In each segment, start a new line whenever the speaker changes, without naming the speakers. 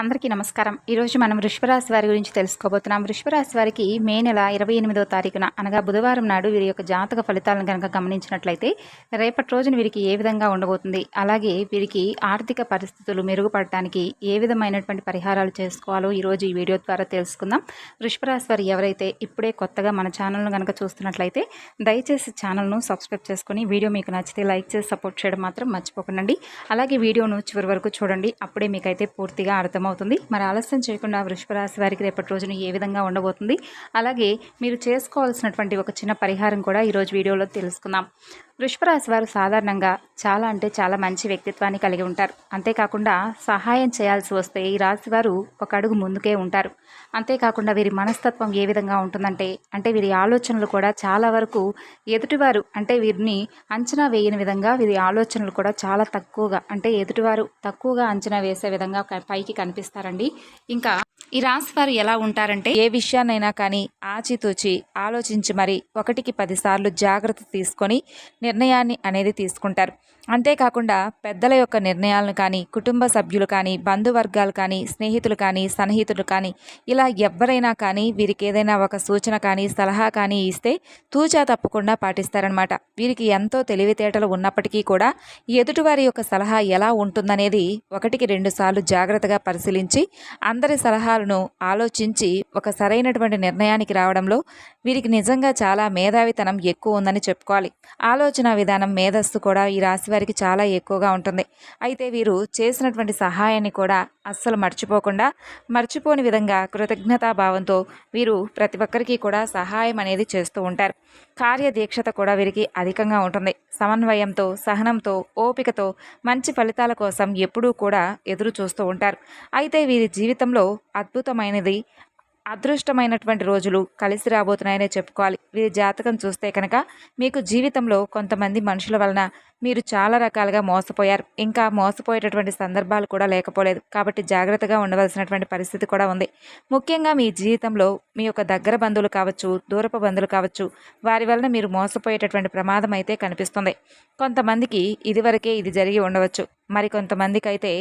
అందరికీ నమస్కారం. ఈరోజు మనం వృషభరాశి వారి గురించి తెలుసుకోబోతున్నాం. వృషభరాశి వారికి మే నెల ఇరవై ఎనిమిదో తారీఖున అనగా బుధవారం నాడు వీరి యొక్క జాతక ఫలితాలను కనుక గమనించినట్లయితే రేపటి రోజున వీరికి ఏ విధంగా ఉండబోతుంది? అలాగే వీరికి ఆర్థిక పరిస్థితులు మెరుగుపడటానికి ఏ విధమైనటువంటి పరిహారాలు చేసుకోవాలో ఈరోజు ఈ వీడియో ద్వారా తెలుసుకుందాం. వృషభరాశి వారు ఎవరైతే ఇప్పుడే కొత్తగా మన ఛానల్ను కనుక చూస్తున్నట్లయితే దయచేసి ఛానల్ను సబ్స్క్రైబ్ చేసుకొని వీడియో మీకు నచ్చితే లైక్ చేసి సపోర్ట్ చేయడం మాత్రం మర్చిపోకండి. అలాగే వీడియోను చివరి వరకు చూడండి. అప్పుడే మీకైతే పూర్తిగా అర్థం అర్థమవుతుంది. మరి ఆలస్యం చేయకుండా వృషభ రాశి వారికి రేపటి రోజున ఏ విధంగా ఉండబోతుంది? అలాగే మీరు చేసుకోవాల్సినటువంటి ఒక చిన్న పరిహారం కూడా ఈరోజు వీడియోలో తెలుసుకుందాం. వృషభరాశి వారు సాధారణంగా చాలా అంటే చాలా మంచి వ్యక్తిత్వాన్ని కలిగి ఉంటారు. అంతేకాకుండా సహాయం చేయాల్సి వస్తే ఈ రాశి వారు ఒక అడుగు ముందుకే ఉంటారు. అంతేకాకుండా వీరి మనస్తత్వం ఏ విధంగా ఉంటుందంటే అంటే వీరి ఆలోచనలు కూడా చాలా వరకు ఎదుటివారు అంటే వీరిని అంచనా వేయని విధంగా వీరి ఆలోచనలు కూడా చాలా తక్కువగా అంటే ఎదుటివారు తక్కువగా అంచనా వేసే విధంగా పైకి కనిపిస్తారండి. ఇంకా ఈ రాశి వారు ఎలా ఉంటారంటే ఏ విషయాన్నైనా కానీ ఆచితూచి ఆలోచించి మరి ఒకటికి పదిసార్లు జాగ్రత్త తీసుకొని నిర్ణయాన్ని అనేది తీసుకుంటారు. అంతేకాకుండా పెద్దల యొక్క నిర్ణయాలను కానీ కుటుంబ సభ్యులు కానీ బంధువర్గాలు కానీ స్నేహితులు కానీ సన్నిహితులు కానీ ఇలా ఎవరైనా కానీ వీరికి ఏదైనా ఒక సూచన కానీ సలహా కానీ ఇస్తే తూచా తప్పకుండా పాటిస్తారనమాట వీరికి ఎంతో తెలివితేటలు ఉన్నప్పటికీ కూడా ఎదుటివారి యొక్క సలహా ఎలా ఉంటుందనేది ఒకటికి రెండు సార్లు జాగ్రత్తగా పరిశీలించి అందరి సలహాలను ఆలోచించి ఒక సరైనటువంటి నిర్ణయానికి రావడంలో వీరికి నిజంగా చాలా మేధావితనం ఎక్కువ ఉందని చెప్పుకోవాలి. ఆలోచన విధానం మేధస్సు కూడా ఈ రాశి వారికి చాలా ఎక్కువగా ఉంటుంది. అయితే వీరు చేసినటువంటి సహాయాన్ని కూడా అస్సలు మర్చిపోకుండా మర్చిపోని విధంగా కృతజ్ఞతాభావంతో వీరు ప్రతి ఒక్కరికి కూడా సహాయం అనేది చేస్తూ ఉంటారు. కార్యదీక్షత కూడా వీరికి అధికంగా ఉంటుంది. సమన్వయంతో సహనంతో ఓపికతో మంచి ఫలితాల కోసం ఎప్పుడూ కూడా ఎదురు చూస్తూ ఉంటారు. అయితే వీరి జీవితంలో అద్భుతమైనది అదృష్టమైనటువంటి రోజులు కలిసి రాబోతున్నాయనే చెప్పుకోవాలి. వీరి జాతకం చూస్తే కనుక మీకు జీవితంలో కొంతమంది మనుషుల వలన మీరు చాలా రకాలుగా మోసపోయారు. ఇంకా మోసపోయేటటువంటి సందర్భాలు కూడా లేకపోలేదు. కాబట్టి జాగ్రత్తగా ఉండవలసినటువంటి పరిస్థితి కూడా ఉంది. ముఖ్యంగా మీ జీవితంలో మీ యొక్క దగ్గర బంధువులు కావచ్చు దూరపు బంధువులు కావచ్చు వారి వలన మీరు మోసపోయేటటువంటి ప్రమాదం అయితే కనిపిస్తుంది. కొంతమందికి ఇదివరకే ఇది జరిగి ఉండవచ్చు. మరికొంతమందికి అయితే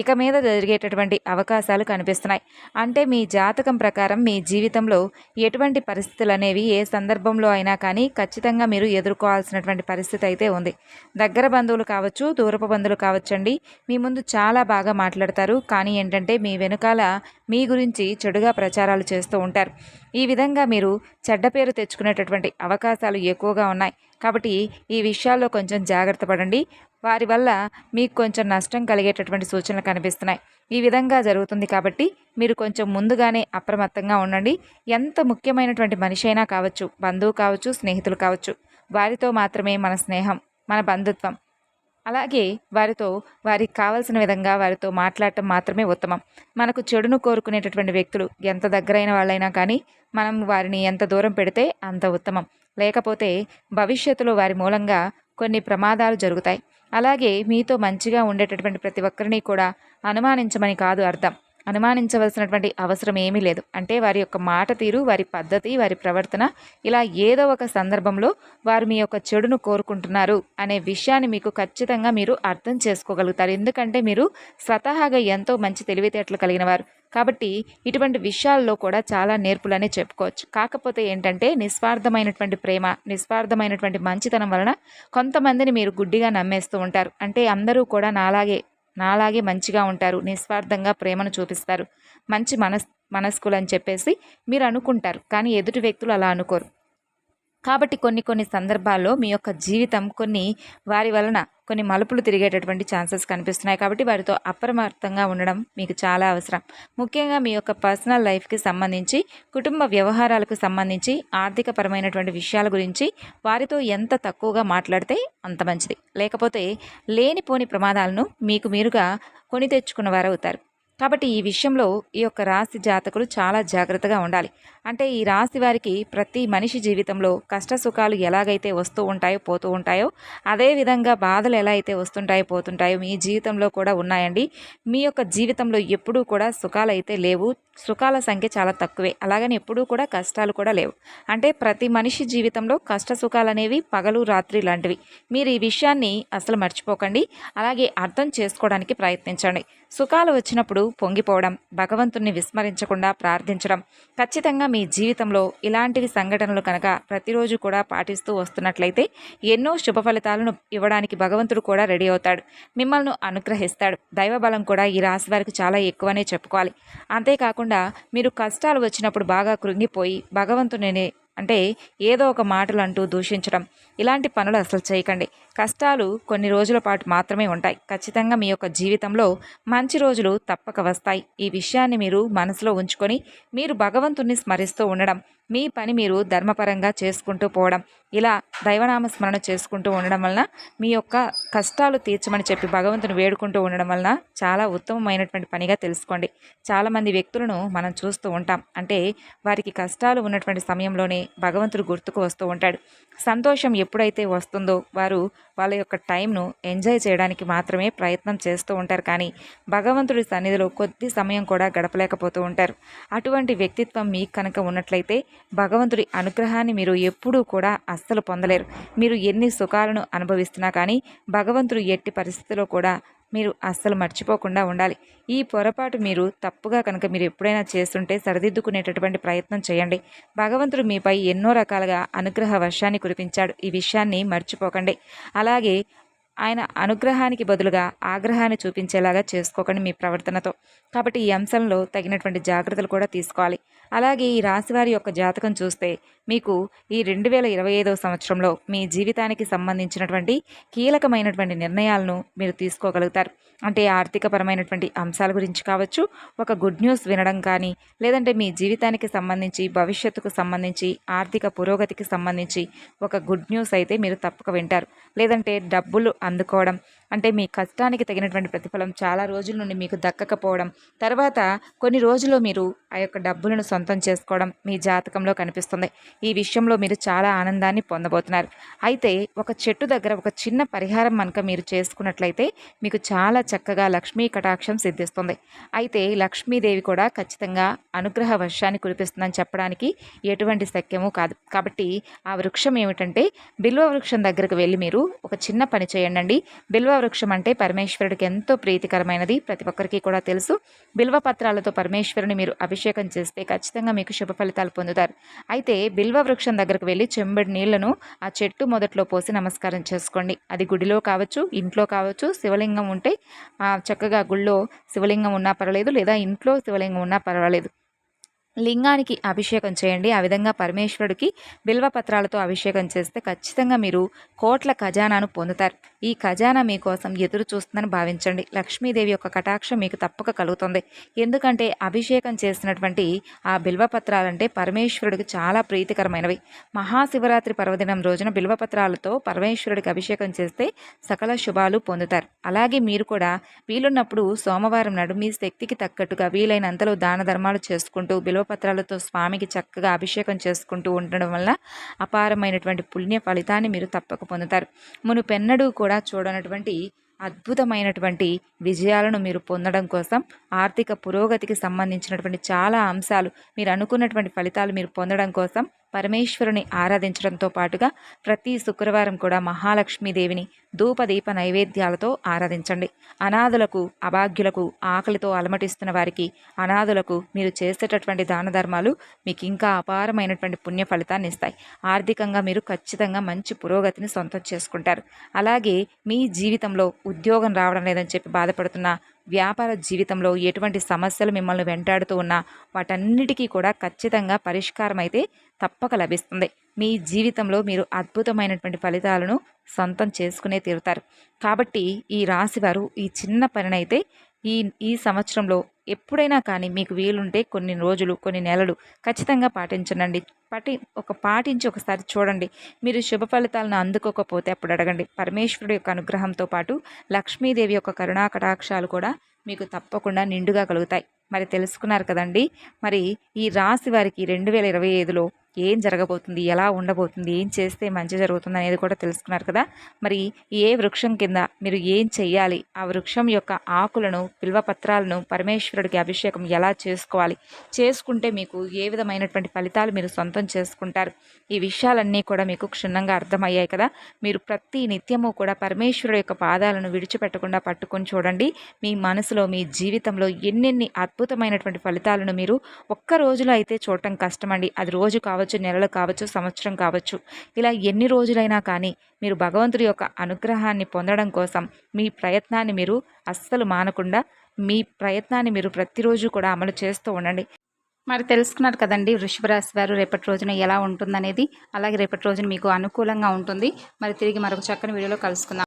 ఇక మీద జరిగేటటువంటి అవకాశాలు కనిపిస్తున్నాయి. అంటే మీ జాతకం ప్రకారం మీ జీవితంలో ఎటువంటి పరిస్థితులు అనేవి ఏ సందర్భంలో అయినా కానీ ఖచ్చితంగా మీరు ఎదుర్కోవాల్సినటువంటి పరిస్థితి అయితే ఉంది. దగ్గర బంధువులు కావచ్చు దూరపు బంధువులు కావచ్చండి. మీ ముందు చాలా బాగా మాట్లాడతారు. కానీ ఏంటంటే మీ వెనుకాల మీ గురించి చెడుగా ప్రచారాలు చేస్తూ ఉంటారు. ఈ విధంగా మీరు చెడ్డ పేరు తెచ్చుకునేటటువంటి అవకాశాలు ఎక్కువగా ఉన్నాయి. కాబట్టి ఈ విషయాల్లో కొంచెం జాగ్రత్త పడండి. వారి వల్ల మీకు కొంచెం నష్టం కలిగేటటువంటి సూచనలు కనిపిస్తున్నాయి. ఈ విధంగా జరుగుతుంది కాబట్టి మీరు కొంచెం ముందుగానే అప్రమత్తంగా ఉండండి. ఎంత ముఖ్యమైనటువంటి మనిషి అయినా కావచ్చు బంధువు కావచ్చు స్నేహితులు కావచ్చు వారితో మాత్రమే మన స్నేహం మన బంధుత్వం. అలాగే వారితో వారికి కావలసిన విధంగా వారితో మాట్లాడటం మాత్రమే ఉత్తమం. మనకు చెడును కోరుకునేటటువంటి వ్యక్తులు ఎంత దగ్గరైన వాళ్ళైనా కానీ మనం వారిని ఎంత దూరం పెడితే అంత ఉత్తమం. లేకపోతే భవిష్యత్తులో వారి మూలంగా కొన్ని ప్రమాదాలు జరుగుతాయి. అలాగే మీతో మంచిగా ఉండేటటువంటి ప్రతి ఒక్కరిని కూడా అనుమానించమని కాదు అర్థం. అనుమానించవలసినటువంటి అవసరం ఏమీ లేదు. అంటే వారి యొక్క మాట తీరు వారి పద్ధతి వారి ప్రవర్తన ఇలా ఏదో ఒక సందర్భంలో వారు మీ యొక్క చెడును కోరుకుంటున్నారు అనే విషయాన్ని మీకు ఖచ్చితంగా మీరు అర్థం చేసుకోగలుగుతారు. ఎందుకంటే మీరు స్వతహాగా ఎంతో మంచి తెలివితేటలు కలిగిన వారు. కాబట్టి ఇటువంటి విషయాల్లో కూడా చాలా నేర్పులనే చెప్పుకోవచ్చు. కాకపోతే ఏంటంటే నిస్వార్థమైనటువంటి ప్రేమ నిస్వార్థమైనటువంటి మంచితనం వలన కొంతమందిని మీరు గుడ్డిగా నమ్మేస్తూ ఉంటారు. అంటే అందరూ కూడా నాలాగే నాలాగే మంచిగా ఉంటారు నిస్వార్థంగా ప్రేమను చూపిస్తారు. మంచి మనస్ మనస్కులు అని చెప్పేసి మీరు అనుకుంటారు కానీ ఎదుటి వ్యక్తులు అలా అనుకోరు. కాబట్టి కొన్ని కొన్ని సందర్భాల్లో మీ యొక్క జీవితం కొన్ని వారి వలన కొన్ని మలుపులు తిరిగేటటువంటి ఛాన్సెస్ కనిపిస్తున్నాయి కాబట్టి వారితో అప్రమత్తంగా ఉండడం మీకు చాలా అవసరం. ముఖ్యంగా మీ యొక్క పర్సనల్ లైఫ్కి సంబంధించి కుటుంబ వ్యవహారాలకు సంబంధించి ఆర్థికపరమైనటువంటి విషయాల గురించి వారితో ఎంత తక్కువగా మాట్లాడితే అంత మంచిది. లేకపోతే లేనిపోని ప్రమాదాలను మీకు మీరుగా కొని తెచ్చుకున్న అవుతారు కాబట్టి ఈ విషయంలో ఈ యొక్క రాశి జాతకులు చాలా జాగ్రత్తగా ఉండాలి. అంటే ఈ రాశి వారికి ప్రతి మనిషి జీవితంలో కష్ట సుఖాలు ఎలాగైతే వస్తూ ఉంటాయో పోతూ ఉంటాయో అదే విధంగా బాధలు ఎలా అయితే వస్తుంటాయో పోతుంటాయో మీ జీవితంలో కూడా ఉన్నాయండి. మీ యొక్క జీవితంలో ఎప్పుడూ కూడా సుఖాలు అయితే లేవు. సుఖాల సంఖ్య చాలా తక్కువే. అలాగని ఎప్పుడూ కూడా కష్టాలు కూడా లేవు. అంటే ప్రతి మనిషి జీవితంలో కష్ట సుఖాలు అనేవి పగలు రాత్రి లాంటివి. మీరు ఈ విషయాన్ని అసలు మర్చిపోకండి. అలాగే అర్థం చేసుకోవడానికి ప్రయత్నించండి. సుఖాలు వచ్చినప్పుడు పొంగిపోవడం భగవంతుణ్ణి విస్మరించకుండా ప్రార్థించడం. ఖచ్చితంగా మీ జీవితంలో ఇలాంటివి సంఘటనలు కనుక ప్రతిరోజు కూడా పాటిస్తూ వస్తున్నట్లయితే ఎన్నో శుభ ఫలితాలను ఇవ్వడానికి భగవంతుడు కూడా రెడీ అవుతాడు. మిమ్మల్ని అనుగ్రహిస్తాడు. దైవబలం కూడా ఈ రాశి వారికి చాలా ఎక్కువనే చెప్పుకోవాలి. అంతేకాకుండా మీరు కష్టాలు వచ్చినప్పుడు బాగా కృంగిపోయి భగవంతుని అంటే ఏదో ఒక మాటలు అంటూ దూషించడం. ఇలాంటి పనులు అసలు చేయకండి. కష్టాలు కొన్ని రోజుల పాటు మాత్రమే ఉంటాయి. ఖచ్చితంగా మీ యొక్క జీవితంలో మంచి రోజులు తప్పక వస్తాయి. ఈ విషయాన్ని మీరు మనసులో ఉంచుకొని మీరు భగవంతుణ్ణి స్మరిస్తూ ఉండడం మీ పని మీరు ధర్మపరంగా చేసుకుంటూ పోవడం ఇలా దైవనామ స్మరణ చేసుకుంటూ ఉండడం వలన మీ యొక్క కష్టాలు తీర్చమని చెప్పి భగవంతుని వేడుకుంటూ ఉండడం వలన చాలా ఉత్తమమైనటువంటి పనిగా తెలుసుకోండి. చాలామంది వ్యక్తులను మనం చూస్తూ ఉంటాం. అంటే వారికి కష్టాలు ఉన్నటువంటి సమయంలోనే భగవంతుడు గుర్తుకు వస్తూ ఉంటాడు. సంతోషం ఎప్పుడైతే వస్తుందో వారు వాళ్ళ యొక్క టైంను ఎంజాయ్ చేయడానికి మాత్రమే ప్రయత్నం చేస్తూ ఉంటారు. కానీ భగవంతుడి సన్నిధిలో కొద్ది సమయం కూడా గడపలేకపోతూ ఉంటారు. అటువంటి వ్యక్తిత్వం మీకు కనుక ఉన్నట్లయితే భగవంతుడి అనుగ్రహాన్ని మీరు ఎప్పుడూ కూడా అస్సలు పొందలేరు. మీరు ఎన్ని సుఖాలను అనుభవిస్తున్నా కానీ భగవంతుడు ఎట్టి పరిస్థితిలో కూడా మీరు అస్సలు మర్చిపోకుండా ఉండాలి. ఈ పొరపాటు మీరు తప్పుగా కనుక మీరు ఎప్పుడైనా చేస్తుంటే సరిదిద్దుకునేటటువంటి ప్రయత్నం చేయండి. భగవంతుడు మీపై ఎన్నో రకాలుగా అనుగ్రహ వర్షాన్ని కురిపించాడు. ఈ విషయాన్ని మర్చిపోకండి. అలాగే ఆయన అనుగ్రహానికి బదులుగా ఆగ్రహాన్ని చూపించేలాగా చేసుకోకండి మీ ప్రవర్తనతో. కాబట్టి ఈ అంశంలో తగినటువంటి జాగ్రత్తలు కూడా తీసుకోవాలి. అలాగే ఈ రాశివారి యొక్క జాతకం చూస్తే మీకు ఈ రెండు వేల ఇరవై ఐదవ సంవత్సరంలో మీ జీవితానికి సంబంధించినటువంటి కీలకమైనటువంటి నిర్ణయాలను మీరు తీసుకోగలుగుతారు. అంటే ఆర్థికపరమైనటువంటి అంశాల గురించి కావచ్చు ఒక గుడ్ న్యూస్ వినడం కానీ లేదంటే మీ జీవితానికి సంబంధించి భవిష్యత్తుకు సంబంధించి ఆర్థిక పురోగతికి సంబంధించి ఒక గుడ్ న్యూస్ అయితే మీరు తప్పక వింటారు. లేదంటే డబ్బులు అందుకోవడం అంటే మీ కష్టానికి తగినటువంటి ప్రతిఫలం చాలా రోజుల నుండి మీకు దక్కకపోవడం తర్వాత కొన్ని రోజులు మీరు ఆ యొక్క డబ్బులను సొంతం చేసుకోవడం మీ జాతకంలో కనిపిస్తుంది. ఈ విషయంలో మీరు చాలా ఆనందాన్ని పొందబోతున్నారు. అయితే ఒక చెట్టు దగ్గర ఒక చిన్న పరిహారం కనుక మీరు చేసుకున్నట్లయితే మీకు చాలా చక్కగా లక్ష్మీ కటాక్షం సిద్ధిస్తుంది. అయితే లక్ష్మీదేవి కూడా ఖచ్చితంగా అనుగ్రహ వర్షాన్ని కురిపిస్తుందని చెప్పడానికి ఎటువంటి శక్యము కాదు. కాబట్టి ఆ వృక్షం ఏమిటంటే బిల్వ వృక్షం దగ్గరకు వెళ్ళి మీరు ఒక చిన్న పని చేయండి బిల్వ వృక్షం అంటే పరమేశ్వరుడికి ఎంతో ప్రీతికరమైనది. ప్రతి ఒక్కరికి కూడా తెలుసు. బిల్వ పత్రాలతో పరమేశ్వరుని మీరు అభిషేకం చేస్తే ఖచ్చితంగా మీకు శుభ ఫలితాలు పొందుతారు. అయితే బిల్వ వృక్షం దగ్గరకు వెళ్ళి చెంబడి నీళ్ళను ఆ చెట్టు మొదట్లో పోసి నమస్కారం చేసుకోండి. అది గుడిలో కావచ్చు ఇంట్లో కావచ్చు శివలింగం ఉంటే చక్కగా గుళ్ళో శివలింగం ఉన్నా పర్వాలేదు లేదా ఇంట్లో శివలింగం ఉన్నా పర్వాలేదు. లింగానికి అభిషేకం చేయండి. ఆ విధంగా పరమేశ్వరుడికి బిల్వపత్రాలతో అభిషేకం చేస్తే ఖచ్చితంగా మీరు కోట్ల ఖజానాను పొందుతారు. ఈ ఖజానా మీకోసం ఎదురు చూస్తుందని భావించండి. లక్ష్మీదేవి యొక్క కటాక్షం మీకు తప్పక కలుగుతుంది. ఎందుకంటే అభిషేకం చేసినటువంటి ఆ బిల్వపత్రాలంటే పరమేశ్వరుడికి చాలా ప్రీతికరమైనవి. మహాశివరాత్రి పర్వదినం రోజున బిల్వపత్రాలతో పరమేశ్వరుడికి అభిషేకం చేస్తే సకల శుభాలు పొందుతారు. అలాగే మీరు కూడా వీలున్నప్పుడు సోమవారం నాడు మీ శక్తికి తగ్గట్టుగా వీలైనంతలో దాన ధర్మాలు చేసుకుంటూ బిల్వ బిల్వపత్రాలతో స్వామికి చక్కగా అభిషేకం చేసుకుంటూ ఉండడం వల్ల అపారమైనటువంటి పుణ్య ఫలితాన్ని మీరు తప్పక పొందుతారు. మునుపెన్నడూ కూడా చూడనటువంటి అద్భుతమైనటువంటి విజయాలను మీరు పొందడం కోసం ఆర్థిక పురోగతికి సంబంధించినటువంటి చాలా అంశాలు మీరు అనుకున్నటువంటి ఫలితాలు మీరు పొందడం కోసం పరమేశ్వరుని ఆరాధించడంతో పాటుగా ప్రతి శుక్రవారం కూడా మహాలక్ష్మీదేవిని ధూపదీప నైవేద్యాలతో ఆరాధించండి. అనాథులకు అభాగ్యులకు ఆకలితో అలమటిస్తున్న వారికి అనాథులకు మీరు చేసేటటువంటి దాన ధర్మాలు మీకు ఇంకా అపారమైనటువంటి పుణ్య ఫలితాన్ని ఇస్తాయి. ఆర్థికంగా మీరు ఖచ్చితంగా మంచి పురోగతిని సొంతం చేసుకుంటారు. అలాగే మీ జీవితంలో ఉద్యోగం రావడం లేదని చెప్పి బాధపడుతున్న వ్యాపార జీవితంలో ఎటువంటి సమస్యలు మిమ్మల్ని వెంటాడుతూ ఉన్నా వాటన్నిటికీ కూడా ఖచ్చితంగా పరిష్కారం అయితే తప్పక లభిస్తుంది. మీ జీవితంలో మీరు అద్భుతమైనటువంటి ఫలితాలను సొంతం చేసుకునే తీరుతారు. కాబట్టి ఈ రాశివారు ఈ చిన్న పనినైతే ఈ ఈ సంవత్సరంలో ఎప్పుడైనా కానీ మీకు వీలుంటే కొన్ని రోజులు కొన్ని నెలలు ఖచ్చితంగా పాటించనండి. పటి ఒక పాటించి ఒకసారి చూడండి. మీరు శుభ ఫలితాలను అందుకోకపోతే అప్పుడు అడగండి. పరమేశ్వరుడు యొక్క అనుగ్రహంతో పాటు లక్ష్మీదేవి యొక్క కరుణా కటాక్షాలు కూడా మీకు తప్పకుండా నిండుగా కలుగుతాయి. మరి తెలుసుకున్నారు కదండి? మరి ఈ రాశి వారికి రెండు వేల ఇరవై ఐదులో ఏం జరగబోతుంది ఎలా ఉండబోతుంది ఏం చేస్తే మంచి జరుగుతుంది అనేది కూడా తెలుసుకున్నారు కదా. మరి ఏ వృక్షం కింద మీరు ఏం చెయ్యాలి? ఆ వృక్షం యొక్క ఆకులను పిల్వపత్రాలను పరమేశ్వరుడికి అభిషేకం ఎలా చేసుకోవాలి? చేసుకుంటే మీకు ఏ విధమైనటువంటి ఫలితాలు మీరు సొంతం చేసుకుంటారు? ఈ విషయాలన్నీ కూడా మీకు క్షుణ్ణంగా అర్థమయ్యాయి కదా. మీరు ప్రతి నిత్యము కూడా పరమేశ్వరుడు యొక్క పాదాలను విడిచిపెట్టకుండా పట్టుకొని చూడండి. మీ మనసులో మీ జీవితంలో ఎన్నెన్ని అద్భుతమైనటువంటి ఫలితాలను మీరు ఒక్క రోజులో అయితే చూడటం కష్టమండి. అది రోజు కావచ్చు నెలలు కావచ్చు సంవత్సరం కావచ్చు ఇలా ఎన్ని రోజులైనా కానీ మీరు భగవంతుడి యొక్క అనుగ్రహాన్ని పొందడం కోసం మీ ప్రయత్నాన్ని మీరు అస్సలు మానకుండా మీ ప్రయత్నాన్ని మీరు ప్రతిరోజు కూడా అమలు చేస్తూ ఉండండి. మరి తెలుసుకున్నారు కదండి వృషభ రాశి వారు రేపటి రోజున ఎలా ఉంటుందనేది. అలాగే రేపటి రోజున మీకు అనుకూలంగా ఉంటుంది. మరి తిరిగి మరొక చక్కని వీడియోలో కలుసుకుందాం.